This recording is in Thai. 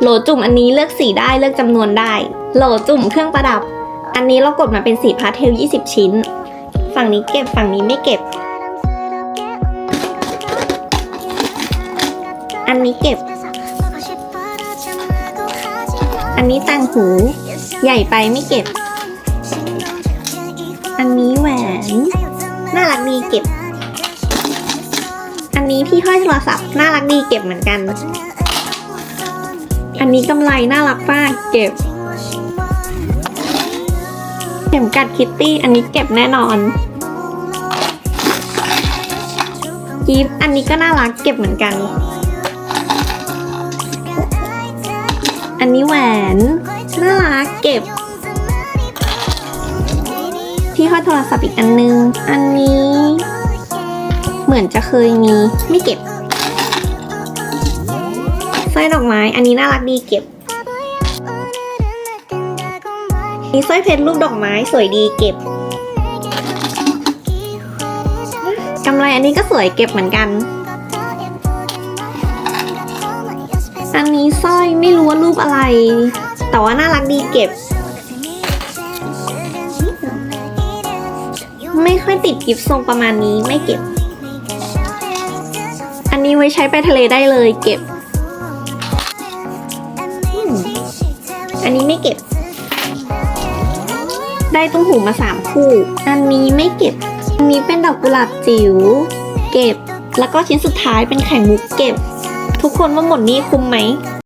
โหลจุ่มอันนี้เลือกสีได้เลือกจำนวนได้ โหลจุ่มเครื่องประดับ อันนี้เรากดมาเป็นสีพาสเทล 20 ชิ้น ฝั่งนี้เก็บฝั่งนี้ไม่เก็บ อันนี้เก็บ อันนี้ต่างหู ใหญ่ไปไม่เก็บ อันนี้แหวน น่ารักดีเก็บ อันนี้ที่ห้อยโทรศัพท์น่ารักดีเก็บเหมือนกัน อันนี้กำไรน่ารักมากเก็บ เข็มกัดคิตตี้อันนี้เก็บแน่นอนกิฟอันนี้ก็น่ารักเก็บเหมือนกัน อันนี้แหวน น่ารักเก็บ ที่ห้อโทรศัพท์อีกอันนึง อันนี้ เหมือนจะเคยมีไม่เก็บ สร้อยดอกไม้ อันนี้น่ารักดีเก็บมีสร้อยเพชรรูปดอกไม้สวยดีเก็บกำไรอันนี้ก็สวยเก็บเหมือนกัน อันนี้สร้อยไม่รู้ว่ารูปอะไร แต่ว่าน่ารักดีเก็บ ไม่ค่อยติดกิฟทรงประมาณนี้ไม่เก็บ อันนี้ไว้ใช้ไปทะเลได้เลยเก็บ อันนี้ไม่เก็บ ได้ตุ้งหูมาสามคู่ อันนี้ไม่เก็บ อันนี้เป็นดอกกุหลาบจิ๋ว เก็บ แล้วก็ชิ้นสุดท้ายเป็นไข่มุกเก็บ ทุกคนว่าหมดนี้คุ้มไหม